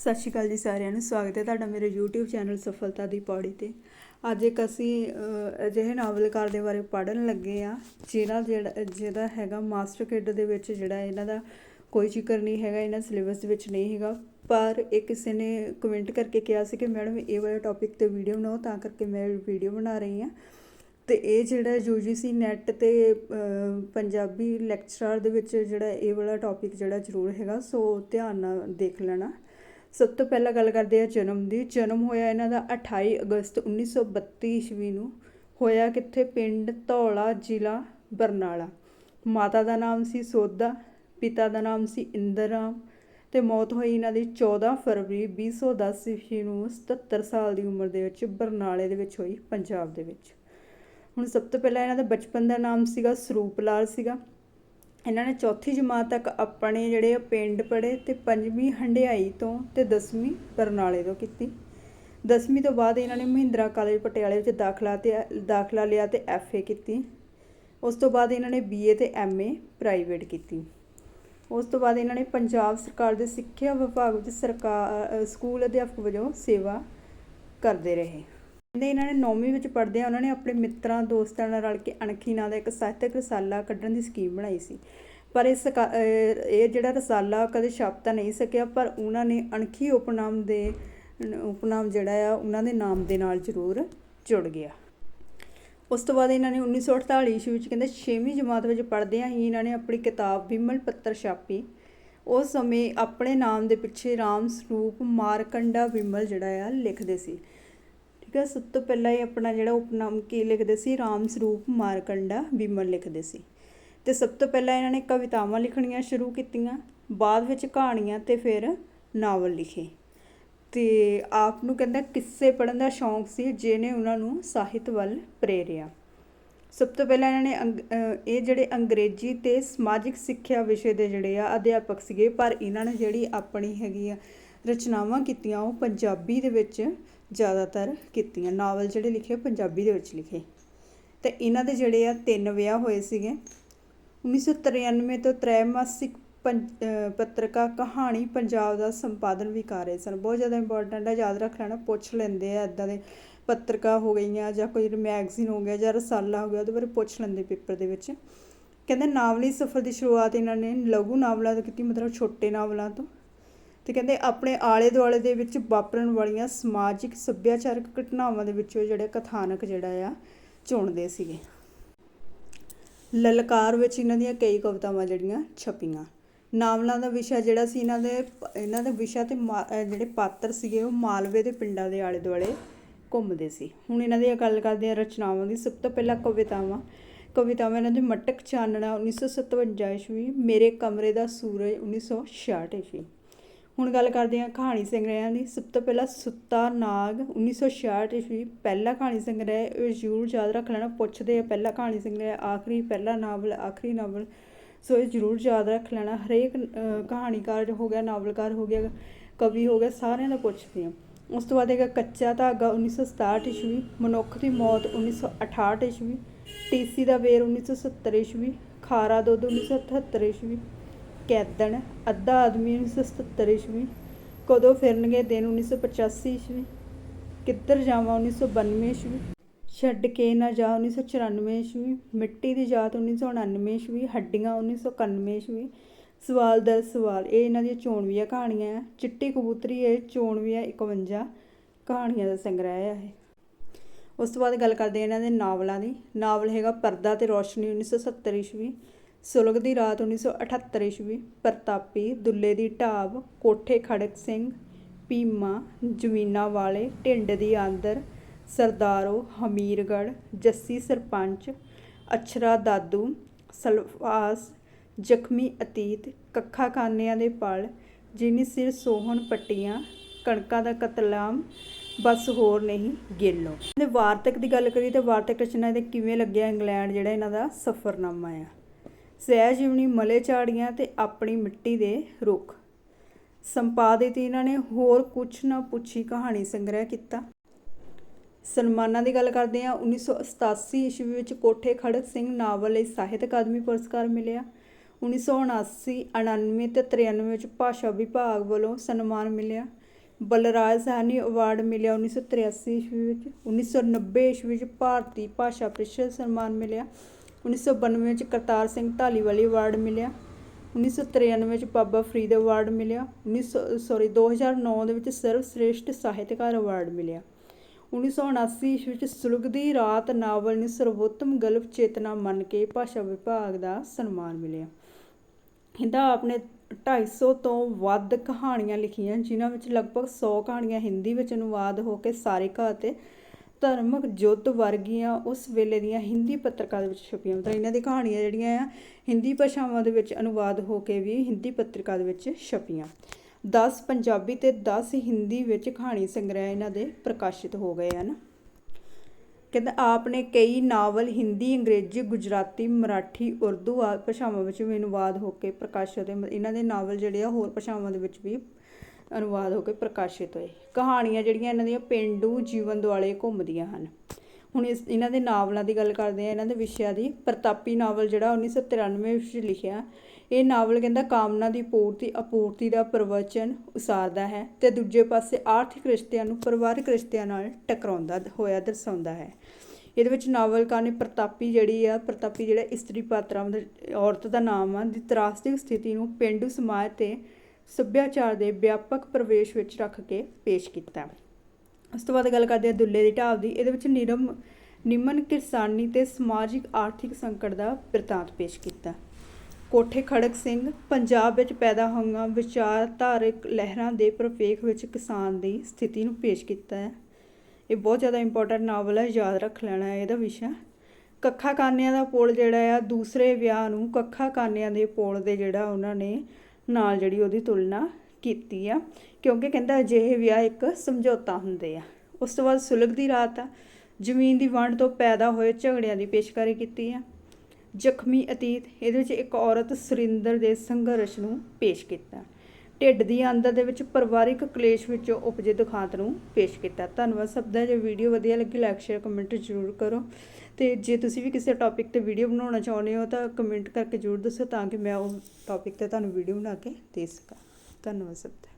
ਸਤਿ ਸ਼੍ਰੀ ਅਕਾਲ ਜੀ ਸਾਰਿਆਂ ਨੂੰ, ਸਵਾਗਤ ਹੈ ਤੁਹਾਡਾ ਮੇਰੇ YouTube ਚੈਨਲ ਸਫਲਤਾ ਦੀ ਪੌੜੀ ਤੇ। ਅੱਜ ਇੱਕ ਅਸੀਂ ਅਜਿਹੇ ਨਾਵਲਕਾਰ ਦੇ ਬਾਰੇ ਪੜ੍ਹਨ ਲੱਗੇ ਆ ਜਿਹੜਾ ਜਿਹੜਾ, ਜਿਹਦਾ ਹੈਗਾ ਮਾਸਟਰ ਕਿਡ ਦੇ ਵਿੱਚ ਜਿਹੜਾ ਇਹਨਾਂ ਦਾ ਕੋਈ ਜ਼ਿਕਰ ਨਹੀਂ ਹੈਗਾ, ਇਹਨਾਂ ਸਿਲੇਬਸ ਦੇ ਵਿੱਚ ਨਹੀਂ ਹੈਗਾ। ਪਰ ਇਹ ਕਿਸੇ ਨੇ ਕਮੈਂਟ ਕਰਕੇ ਕਿਹਾ ਸੀ ਕਿ ਮੈਡਮ ਇਹ ਵਾਲਾ ਟੌਪਿਕ ਤੇ ਵੀਡੀਓ ਬਣਾਓ, ਤਾਂ ਕਰਕੇ ਮੈਂ ਵੀਡੀਓ ਬਣਾ ਰਹੀ ਹਾਂ। ਤੇ ਇਹ ਜਿਹੜਾ UGC ਨੈਟ ਤੇ ਪੰਜਾਬੀ ਲੈਕਚਰਰ ਦੇ ਵਿੱਚ ਜਿਹੜਾ ਇਹ ਵਾਲਾ ਟੌਪਿਕ ਜਿਹੜਾ ਜ਼ਰੂਰ ਹੈਗਾ, ਸੋ ਧਿਆਨ ਨਾਲ ਦੇਖ ਲੈਣਾ। ਸਭ ਤੋਂ ਪਹਿਲਾਂ ਗੱਲ ਕਰਦੇ ਆ ਜਨਮ ਦੀ। ਜਨਮ ਹੋਇਆ ਇਹਨਾਂ ਦਾ 28 ਅਗਸਤ 1932 ਈਸਵੀ ਨੂੰ। ਹੋਇਆ ਕਿੱਥੇ? ਪਿੰਡ ਧੌਲਾ, ਜ਼ਿਲ੍ਹਾ ਬਰਨਾਲਾ। ਮਾਤਾ ਦਾ ਨਾਮ ਸੀ ਸੋਦਾ ਪਿਤਾ ਦਾ ਨਾਮ ਸੀ ਇੰਦਰਰਾਮ ਤੇ ਮੌਤ ਹੋਈ ਇਹਨਾਂ ਦੀ 14 ਫਰਵਰੀ 2010 ਈਸਵੀ ਨੂੰ 77 ਸਾਲ ਦੀ ਉਮਰ ਦੇ ਵਿੱਚ ਬਰਨਾਲੇ ਦੇ ਵਿੱਚ ਹੋਈ, ਪੰਜਾਬ ਦੇ ਵਿੱਚ। ਹੁਣ ਸਭ ਤੋਂ ਪਹਿਲਾਂ ਇਹਨਾਂ ਦਾ ਬਚਪਨ ਦਾ ਨਾਮ ਸੀਗਾ ਸਰੂਪ ਲਾਲ ਸੀਗਾ। ਇਹਨਾਂ ਨੇ ਚੌਥੀ ਜਮਾਤ ਤੱਕ ਆਪਣੇ ਜਿਹੜੇ ਪਿੰਡ ਪੜ੍ਹੇ ਅਤੇ ਪੰਜਵੀਂ ਹੰਡਿਆਈ ਤੋਂ ਅਤੇ ਦਸਵੀਂ ਬਰਨਾਲੇ ਤੋਂ ਕੀਤੀ। 10ਵੀਂ ਤੋਂ ਬਾਅਦ ਇਹਨਾਂ ਨੇ ਮਹਿੰਦਰਾ ਕਾਲਜ ਪਟਿਆਲੇ ਵਿੱਚ ਦਾਖਲਾ ਤੇ, ਦਾਖਲਾ ਲਿਆ ਤੇ ਐਫਏ ਕੀਤੀ। ਉਸ ਤੋਂ ਬਾਅਦ ਇਹਨਾਂ ਨੇ ਬੀਏ ਤੇ ਐਮਏ ਪ੍ਰਾਈਵੇਟ ਕੀਤੀ। ਉਸ ਤੋਂ ਬਾਅਦ ਇਹਨਾਂ ਨੇ ਪੰਜਾਬ ਸਰਕਾਰ ਦੇ ਸਿੱਖਿਆ ਵਿਭਾਗ ਵਿੱਚ ਸਰਕਾਰ ਸਕੂਲ ਅਧਿਆਪਕ ਵਜੋਂ ਸੇਵਾ ਕਰਦੇ ਰਹੇ। ਕਹਿੰਦੇ ਇਹਨਾਂ ਨੇ ਨੌਵੀਂ ਵਿੱਚ ਪੜ੍ਹਦਿਆਂ ਉਹਨਾਂ ਨੇ ਆਪਣੇ ਮਿੱਤਰਾਂ, ਦੋਸਤਾਂ ਨਾਲ ਰਲ ਕੇ ਅਣਖੀ ਨਾਂ ਦਾ ਇੱਕ ਸਾਹਿਤਕ ਰਸਾਲਾ ਕੱਢਣ ਦੀ ਸਕੀਮ ਬਣਾਈ ਸੀ। ਪਰ ਇਸ ਸਕਾ- ਇਹ ਜਿਹੜਾ ਰਸਾਲਾ ਕਦੇ ਛਪ ਤਾਂ ਨਹੀਂ ਸਕਿਆ, ਪਰ ਉਹਨਾਂ ਨੇ ਅਣਖੀ ਉਪਨਾਮ ਦੇ, ਉਪਨਾਮ ਜਿਹੜਾ ਆ, ਉਹਨਾਂ ਦੇ ਨਾਮ ਦੇ ਨਾਲ ਜ਼ਰੂਰ ਜੁੜ ਗਿਆ। ਉਸ ਤੋਂ ਬਾਅਦ ਇਹਨਾਂ ਨੇ 1948 ਈਸਵੀ ਵਿੱਚ ਕਹਿੰਦੇ 6ਵੀਂ ਜਮਾਤ ਵਿੱਚ ਪੜ੍ਹਦਿਆਂ ਹੀ ਇਹਨਾਂ ਨੇ ਆਪਣੀ ਕਿਤਾਬ ਵਿਮਲ ਪੱਤਰ ਛਾਪੀ। ਉਸ ਸਮੇਂ ਆਪਣੇ ਨਾਮ ਦੇ ਪਿੱਛੇ ਰਾਮ ਸਰੂਪ ਮਾਰਕੰਡਾ ਵਿਮਲ ਜਿਹੜਾ ਆ ਲਿਖਦੇ ਸੀ। ਠੀਕ ਹੈ ਸਭ ਤੋਂ ਪਹਿਲਾਂ ਇਹ ਆਪਣਾ ਜਿਹੜਾ ਉਪਨਾਮ ਕੀ ਲਿਖਦੇ ਸੀ? ਰਾਮ ਸਰੂਪ ਮਾਰਕੰਡਾ ਵਿਮਲ ਲਿਖਦੇ ਸੀ। ਤੇ ਸਭ ਤੋਂ ਪਹਿਲਾਂ ਇਹਨਾਂ ਨੇ ਕਵਿਤਾਵਾਂ ਲਿਖਣੀਆਂ ਸ਼ੁਰੂ ਕੀਤੀਆਂ, ਬਾਅਦ ਵਿੱਚ ਕਹਾਣੀਆਂ ਤੇ ਫਿਰ ਨਾਵਲ ਲਿਖੇ। ਤੇ ਆਪ ਨੂੰ ਕਹਿੰਦਾ ਕਿੱਸੇ ਪੜ੍ਹਨ ਦਾ ਸ਼ੌਂਕ ਸੀ, ਜਿਹਨੇ ਉਹਨਾਂ ਨੂੰ ਸਾਹਿਤ ਵੱਲ ਪ੍ਰੇਰਿਆ। ਸਭ ਤੋਂ ਪਹਿਲਾਂ ਇਹਨਾਂ ਨੇ ਅੰਗ- ਇਹ ਜਿਹੜੇ ਅੰਗਰੇਜ਼ੀ ਤੇ ਸਮਾਜਿਕ ਸਿੱਖਿਆ ਵਿਸ਼ੇ ਦੇ ਜਿਹੜੇ ਆ ਅਧਿਆਪਕ ਸੀਗੇ, ਪਰ ਇਹਨਾਂ ਨੇ ਜਿਹੜੀ ਆਪਣੀ ਹੈਗੀ ਆ ਰਚਨਾਵਾਂ ਕੀਤੀਆਂ, ਉਹ ਪੰਜਾਬੀ ਦੇ ਵਿੱਚ ਜ਼ਿਆਦਾਤਰ ਕੀਤੀਆਂ। ਨਾਵਲ ਜਿਹੜੇ ਲਿਖੇ ਪੰਜਾਬੀ ਦੇ ਵਿੱਚ ਲਿਖੇ। ਤੇ ਇਹਨਾਂ ਦੇ ਜਿਹੜੇ ਆ ਤਿੰਨ ਵਿਆਹ ਹੋਏ ਸੀਗੇ। 1993 ਤੋਂ ਤ੍ਰੈਮਾਸਿਕ ਪੰ- ਅਹ ਕਹਾਣੀ ਪੰਜਾਬ ਦਾ ਸੰਪਾਦਨ ਵੀ ਕਰ ਰਹੇ ਸਨ। ਬਹੁਤ ਜ਼ਿਆਦਾ ਇੰਪੋਰਟੈਂਟ ਹੈ ਯਾਦ ਰੱਖ ਲੈਣਾ, ਪੁੱਛ ਲੈਂਦੇ ਆ ਇਦਾਂ ਦੇ ਪੱਤਰਿਕਾ ਹੋ ਗਈਆਂ ਜਾਂ ਕੋਈ ਮੈਗਜ਼ੀਨ ਹੋ ਗਿਆ ਜਾਂ ਰਸਾਲਾ ਹੋ ਗਿਆ, ਉਹਦੇ ਬਾਰੇ ਪੁੱਛ ਲੈਂਦੇ ਪੇਪਰ ਦੇ ਵਿੱਚ। ਕਹਿੰਦੇ ਨਾਵਲੀ ਸਫ਼ਰ ਦੀ ਸ਼ੁਰੂਆਤ ਇਹਨਾਂ ਨੇ ਲਘੂ ਨਾਵਲਾਂ ਤੋਂ ਕੀਤੀ, ਮਤਲਬ ਛੋਟੇ ਨਾਵਲਾਂ ਤੋਂ। ਤੇ ਕਹਿੰਦੇ ਆਪਣੇ ਆਲੇ ਦੁਆਲੇ ਦੇ ਵਿੱਚ ਵਾਪਰਨ ਵਾਲੀਆਂ ਸਮਾਜਿਕ ਸੱਭਿਆਚਾਰਕ ਘਟਨਾਵਾਂ ਦੇ ਵਿੱਚੋਂ ਜਿਹੜਾ ਕਥਾਨਕ ਜਿਹੜਾ ਆ, ਚੁਣਦੇ ਸੀਗੇ। ਲਲਕਾਰ ਵਿੱਚ ਇਹਨਾਂ ਦੀਆਂ ਕਈ ਕਵਿਤਾਵਾਂ ਜਿਹੜੀਆਂ ਛਪੀਆਂ। ਨਾਵਲਾਂ ਦਾ ਵਿਸ਼ਾ ਜਿਹੜਾ ਸੀ, ਇਹਨਾਂ ਦੇ, ਇਹਨਾਂ ਦਾ ਵਿਸ਼ਾ ਤੇ ਮਾ- ਜਿਹੜੇ ਪਾਤਰ ਸੀਗੇ, ਉਹ ਮਾਲਵੇ ਦੇ ਪਿੰਡਾਂ ਦੇ ਆਲੇ ਦੁਆਲੇ ਘੁੰਮਦੇ ਸੀ। ਹੁਣ ਇਹਨਾਂ ਦੀ ਗੱਲ ਕਰਦੇ ਹਾਂ ਰਚਨਾਵਾਂ ਦੀ। ਸਭ ਤੋਂ ਪਹਿਲਾਂ ਕਵਿਤਾਵਾਂ। ਕਵਿਤਾਵਾਂ ਇਹਨਾਂ ਦੀ ਮਟਕ ਚਾਨਣਾ 1957 ਈਸਵੀ, ਮੇਰੇ ਕਮਰੇ ਦਾ ਸੂਰਜ 1966 ਈਸਵੀ। ਹੁਣ ਗੱਲ ਕਰਦੇ ਹਾਂ ਕਹਾਣੀ ਸੰਗ੍ਰਹਿਆਂ ਦੀ। ਸਭ ਤੋਂ ਪਹਿਲਾਂ ਸੁੱਤਾ ਨਾਗ 1966 ਈਸਵੀ, ਪਹਿਲਾ ਕਹਾਣੀ ਸੰਗ੍ਰਹਿ। ਇਹ ਜ਼ਰੂਰ ਯਾਦ ਰੱਖ ਲੈਣਾ, ਪੁੱਛਦੇ ਆ ਪਹਿਲਾ ਕਹਾਣੀ ਸੰਗ੍ਰਹਿ, ਆਖਰੀ, ਪਹਿਲਾ ਨਾਵਲ, ਆਖਰੀ ਨਾਵਲ। ਸੋ ਇਹ ਜ਼ਰੂਰ ਯਾਦ ਰੱਖ ਲੈਣਾ। ਹਰੇਕ ਕਹਾਣੀਕਾਰ ਹੋ ਗਿਆ, ਨਾਵਲਕਾਰ ਹੋ ਗਿਆ, ਕਵੀ ਹੋ ਗਿਆ, ਸਾਰਿਆਂ ਦਾ ਪੁੱਛਦੇ ਆ ਉਸ ਤੋਂ ਬਾਅਦ ਹੈਗਾ ਕੱਚਾ ਧਾਗਾ 1967 ਈਸਵੀ, ਮਨੁੱਖ ਦੀ ਮੌਤ 1968 ਈਸਵੀ ਟੀਸੀ ਦਾ ਵੇਰ 1970 ਈਸਵੀ, ਖਾਰਾ ਦੁੱਧ 1978 ਈਸਵੀ। ਕੈਦਣ, ਅੱਧਾ ਆਦਮੀ 1977 ਈਸਵੀ, ਕਦੋਂ ਫਿਰਨਗੇ ਦਿਨ 1985 ਈਸਵੀ, ਕਿੱਧਰ ਜਾਵਾਂ 1992 ਈਸਵੀ, ਛੱਡ ਕੇ ਨਾ ਜਾ 1994 ਈਸਵੀ, ਮਿੱਟੀ ਦੀ ਜਾਤ 1999 ਈਸਵੀ, ਹੱਡੀਆਂ 1991 ਈਸਵੀ, ਸਵਾਲ ਦਰ ਸਵਾਲ, ਇਹ ਇਹਨਾਂ ਦੀਆਂ ਚੋਣਵੀਆਂ ਕਹਾਣੀਆਂ ਆ। ਚਿੱਟੀ ਕਬੂਤਰੀ ਇਹ ਚੋਣਵੀਆਂ 51 ਕਹਾਣੀਆਂ ਦਾ ਸੰਗ੍ਰਹਿ ਆ ਇਹ। ਉਸ ਤੋਂ ਬਾਅਦ ਗੱਲ ਕਰਦੇ ਹਾਂ ਇਹਨਾਂ ਦੇ ਨਾਵਲਾਂ ਦੀ। ਨਾਵਲ ਹੈਗਾ ਪਰਦਾ ਤੇ ਰੋਸ਼ਨੀ 1970 ਈਸਵੀ ਸੁਲਗ ਦੀ ਰਾਤ 1978 ਈਸਵੀ ਪ੍ਰਤਾਪੀ, ਦੁੱਲੇ ਦੀ ਢਾਬ, ਕੋਠੇ ਖੜਕ ਸਿੰਘ ਪੀਮਾ ਜ਼ਮੀਨਾਂ ਵਾਲੇ, ਢਿੰਡ ਦੀ ਆਂਦਰ, ਸਰਦਾਰੋ ਹਮੀਰਗੜ ਜੱਸੀ ਸਰਪੰਚ, ਅਛਰਾ ਦਾਦੂ ਸਲਫਾਸ ਜ਼ਖਮੀ ਅਤੀਤ, ਕੱਖਾ ਖਾਨਿਆਂ ਦੇ ਪਲ, ਜਿਨੀ ਸਿਰ ਸੋਹਣ ਪੱਟੀਆਂ, ਕਣਕਾਂ ਦਾ ਕਤਲਾਮ, ਬਸ ਹੋਰ ਨਹੀਂ ਗਿੱਲੋ। ਤੇ ਵਾਰਤਕ ਦੀ ਗੱਲ ਕਰੀ ਤੇ ਵਾਰਤਕ ਰਚਨਾ ਦੇ ਕਿਵੇਂ ਲੱਗਿਆ ਇੰਗਲੈਂਡ, ਜਿਹੜਾ ਇਹਨਾਂ ਦਾ ਸਫ਼ਰਨਾਮਾ ਆ? ਸਹਿ ਜੀਵਨੀ ਮਲੇ ਝਾੜੀਆਂ ਤੇ ਆਪਣੀ ਮਿੱਟੀ ਦੇ ਰੁੱਖ। ਸੰਪਾਦਿਤ ਇਹਨਾਂ ਨੇ ਹੋਰ ਕੁਛ ਨਾ ਪੁੱਛੀ ਕਹਾਣੀ ਸੰਗ੍ਰਹਿ ਕੀਤਾ। ਸਨਮਾਨਾਂ ਦੀ ਗੱਲ ਕਰਦੇ ਹਾਂ। 1987 ਈਸਵੀ ਵਿੱਚ ਕੋਠੇ ਖੜਕ ਸਿੰਘ ਨਾਵਲ ਲਈ ਸਾਹਿਤ ਅਕਾਦਮੀ ਪੁਰਸਕਾਰ ਮਿਲਿਆ। 1979 99 ਤੇ 93 ਵਿੱਚ ਭਾਸ਼ਾ ਵਿਭਾਗ ਵੱਲੋਂ ਸਨਮਾਨ ਮਿਲਿਆ। ਬਲਰਾਜ ਸਾਹਨੀ ਅਵਾਰਡ ਮਿਲਿਆ 1983 ਈਸਵੀ ਵਿੱਚ। 1990 ਈਸਵੀ ਵਿੱਚ ਭਾਰਤੀ ਭਾਸ਼ਾ ਪ੍ਰੀਸ਼ਦ ਸਨਮਾਨ ਮਿਲਿਆ। 1992 ਵਿੱਚ ਕਰਤਾਰ ਸਿੰਘ ਢਾਲੀਵਾਲੀ ਅਵਾਰਡ ਮਿਲਿਆ। 1993 ਵਿੱਚ ਬਾਬਾ ਫਰੀਦ ਅਵਾਰਡ ਮਿਲਿਆ। 1900 ਸੌਰੀ 2009 ਦੇ ਵਿੱਚ ਸਰਵ ਸ੍ਰੇਸ਼ਟ ਸਾਹਿਤਕਾਰ ਅਵਾਰਡ ਮਿਲਿਆ। 1979 ਈਸਵੀ ਵਿੱਚ ਸੁਲਗਦੀ ਰਾਤ ਨਾਵਲ ਨੂੰ ਸਰਵੋਤਮ ਗਲਪ ਚੇਤਨਾ ਮੰਨ ਕੇ ਭਾਸ਼ਾ ਵਿਭਾਗ ਦਾ ਸਨਮਾਨ ਮਿਲਿਆ। ਇਹਦਾ ਆਪਣੇ 250 ਤੋਂ ਵੱਧ ਕਹਾਣੀਆਂ ਲਿਖੀਆਂ, ਜਿਨ੍ਹਾਂ ਵਿੱਚ ਲਗਭਗ 100 ਕਹਾਣੀਆਂ ਹਿੰਦੀ ਵਿੱਚ ਅਨੁਵਾਦ ਹੋ ਕੇ ਸਾਰਿਕਾ ਅਤੇ ਧਰਮਕ ਜੁੱਧ ਵਰਗੀਆਂ ਉਸ ਵੇਲੇ ਦੀਆਂ ਹਿੰਦੀ ਪੱਤਰਕਾਂ ਦੇ ਵਿੱਚ ਛਪੀਆਂ। ਮਤਲਬ ਇਹਨਾਂ ਦੀ ਕਹਾਣੀਆਂ ਜਿਹੜੀਆਂ ਆ, ਹਿੰਦੀ ਭਾਸ਼ਾਵਾਂ ਦੇ ਵਿੱਚ ਅਨੁਵਾਦ ਹੋ ਕੇ ਵੀ ਹਿੰਦੀ ਪੱਤਰਕਾ ਦੇ ਵਿੱਚ ਛਪੀਆਂ। 10 ਪੰਜਾਬੀ ਤੇ 10 ਹਿੰਦੀ ਵਿੱਚ ਕਹਾਣੀ ਸੰਗ੍ਰਹਿ ਇਹਨਾਂ ਦੇ ਪ੍ਰਕਾਸ਼ਿਤ ਹੋ ਗਏ ਹਨ। ਕਹਿੰਦਾ ਆਪ ਨੇ ਕਈ ਨਾਵਲ ਹਿੰਦੀ, ਅੰਗਰੇਜ਼ੀ, ਗੁਜਰਾਤੀ, ਮਰਾਠੀ, ਉਰਦੂ ਆਦਿ ਭਾਸ਼ਾਵਾਂ ਵਿੱਚ ਵੀ ਅਨੁਵਾਦ ਹੋ ਕੇ ਪ੍ਰਕਾਸ਼ਿਤ ਹੋਏ। ਇਹਨਾਂ ਦੇ ਨਾਵਲ ਜਿਹੜੇ ਆ ਹੋਰ ਭਾਸ਼ਾਵਾਂ ਦੇ ਵਿੱਚ ਵੀ ਅਨੁਵਾਦ ਹੋ ਕੇ ਪ੍ਰਕਾਸ਼ਿਤ ਹੋਏ। ਕਹਾਣੀਆਂ ਜਿਹੜੀਆਂ ਇਹਨਾਂ ਦੀਆਂ ਪਿੰਡੂ ਜੀਵਨ ਦੁਆਲੇ ਘੁੰਮਦੀਆਂ ਹਨ। ਹੁਣ ਇਸ, ਇਹਨਾਂ ਦੇ ਨਾਵਲਾਂ ਦੀ ਗੱਲ ਕਰਦੇ ਆ ਇਹਨਾਂ ਦੇ ਵਿਸ਼ਿਆਂ ਦੀ। ਪ੍ਰਤਾਪੀ ਨਾਵਲ ਜਿਹੜਾ 1993 ਵਿੱਚ ਲਿਖਿਆ, ਇਹ ਨਾਵਲ ਕਹਿੰਦਾ ਕਾਮਨਾ ਦੀ ਪੂਰਤੀ, ਅਪੂਰਤੀ ਦਾ ਪ੍ਰਵਚਨ ਉਸਾਰਦਾ ਹੈ ਤੇ ਦੂਜੇ ਪਾਸੇ ਆਰਥਿਕ ਰਿਸ਼ਤਿਆਂ ਨੂੰ ਪਰਿਵਾਰਕ ਰਿਸ਼ਤਿਆਂ ਨਾਲ ਟਕਰਾਉਂਦਾ ਹੋਇਆ ਦਰਸਾਉਂਦਾ ਹੈ। ਇਹਦੇ ਵਿੱਚ ਨਾਵਲਕਾਰ ਨੇ ਪ੍ਰਤਾਪੀ ਜਿਹੜੀ ਆ, ਪ੍ਰਤਾਪੀ ਜਿਹੜਾ ਇਸਤਰੀ ਪਾਤਰਾਂ ਦਾ ਔਰਤ ਦਾ ਨਾਮ ਆ, ਦੀ ਤਰਾਸਦਿਕ ਸਥਿਤੀ ਨੂੰ ਪਿੰਡੂ ਸਮਾਜ ਤੇ ਸੱਭਿਆਚਾਰ ਦੇ ਵਿਆਪਕ ਪ੍ਰਵੇਸ਼ ਵਿੱਚ ਰੱਖ ਕੇ ਪੇਸ਼ ਕੀਤਾ। ਉਸ ਤੋਂ ਬਾਅਦ ਗੱਲ ਕਰਦੇ ਹਾਂ ਦੁੱਲੇ ਦੀ ਢਾਬ ਦੀ। ਇਹਦੇ ਵਿੱਚ ਨਿਰਮ, ਨਿਮਨ ਕਿਰਸਾਨੀ ਤੇ ਸਮਾਜਿਕ ਆਰਥਿਕ ਸੰਕਟ ਦਾ ਬਿਰਤਾਂਤ ਪੇਸ਼ ਕੀਤਾ। ਕੋਠੇ ਖੜਕ ਸਿੰਘ, ਪੰਜਾਬ ਵਿੱਚ ਪੈਦਾ ਹੋਈਆਂ ਵਿਚਾਰਧਾਰਕ ਲਹਿਰਾਂ ਦੇ ਪ੍ਰਵੇਖ ਵਿੱਚ ਕਿਸਾਨ ਦੀ ਸਥਿਤੀ ਨੂੰ ਪੇਸ਼ ਕੀਤਾ ਹੈ। ਇਹ ਬਹੁਤ ਜ਼ਿਆਦਾ ਇੰਪੋਰਟੈਂਟ ਨਾਵਲ ਹੈ, ਯਾਦ ਰੱਖ ਲੈਣਾ ਹੈ ਇਹਦਾ ਵਿਸ਼ਾ। ਕੱਖਾ ਕਾਨਿਆਂ ਦਾ ਪੁਲ ਜਿਹੜਾ ਆ, ਦੂਸਰੇ ਵਿਆਹ ਨੂੰ ਕੱਖਾ ਕਾਨਿਆਂ ਦੇ ਪੁਲ ਦੇ ਜਿਹੜਾ ਉਹਨਾਂ ਨੇ ਨਾਲ ਜਿਹੜੀ ਉਹਦੀ ਤੁਲਨਾ ਕੀਤੀ ਆ, ਕਿਉਂਕਿ ਕਹਿੰਦਾ ਅਜਿਹੇ ਵਿਆਹ ਇੱਕ ਸਮਝੌਤਾ ਹੁੰਦੇ ਆ। ਉਸ ਤੋਂ ਬਾਅਦ ਸੁਲਗ ਦੀ ਰਾਤ ਆ, ਜ਼ਮੀਨ ਦੀ ਵੰਡ ਤੋਂ ਪੈਦਾ ਹੋਏ ਝਗੜਿਆਂ ਦੀ ਪੇਸ਼ਕਾਰੀ ਕੀਤੀ ਆ। ਜ਼ਖਮੀ ਅਤੀਤ, ਇਹਦੇ ਵਿੱਚ ਇੱਕ ਔਰਤ ਸੁਰਿੰਦਰ ਦੇ ਸੰਘਰਸ਼ ਨੂੰ ਪੇਸ਼ ਕੀਤਾ। ਢਿੱਡ ਦੀ ਅੰਦਰ ਦੇ ਵਿੱਚ ਪਰਿਵਾਰਿਕ ਕਲੇਸ਼ ਵਿੱਚੋਂ ਉਪਜੇ ਦੁਖਾਂਤ ਨੂੰ ਪੇਸ਼ ਕੀਤਾ। ਧੰਨਵਾਦ ਸਭ ਦਾ। ਜੇ ਵੀਡੀਓ ਵਧੀਆ ਲੱਗੀ ਲਾਈਕ ਸ਼ੇਅਰ ਕਮੈਂਟ ਜ਼ਰੂਰ ਕਰੋ। ਤੇ ਜੇ ਤੁਸੀਂ ਵੀ ਕਿਸੇ ਟੌਪਿਕ ਤੇ ਵੀਡੀਓ ਬਣਾਉਣਾ ਚਾਹੁੰਦੇ ਹੋ ਤਾਂ ਕਮੈਂਟ ਕਰਕੇ ਜ਼ਰੂਰ ਦੱਸੋ ਤਾਂ ਕਿ ਮੈਂ ਉਹ ਟੌਪਿਕ ਤੇ ਤੁਹਾਨੂੰ ਵੀਡੀਓ ਬਣਾ ਕੇ ਦੇ ਸਕਾਂ। ਧੰਨਵਾਦ ਸਭ ਦਾ।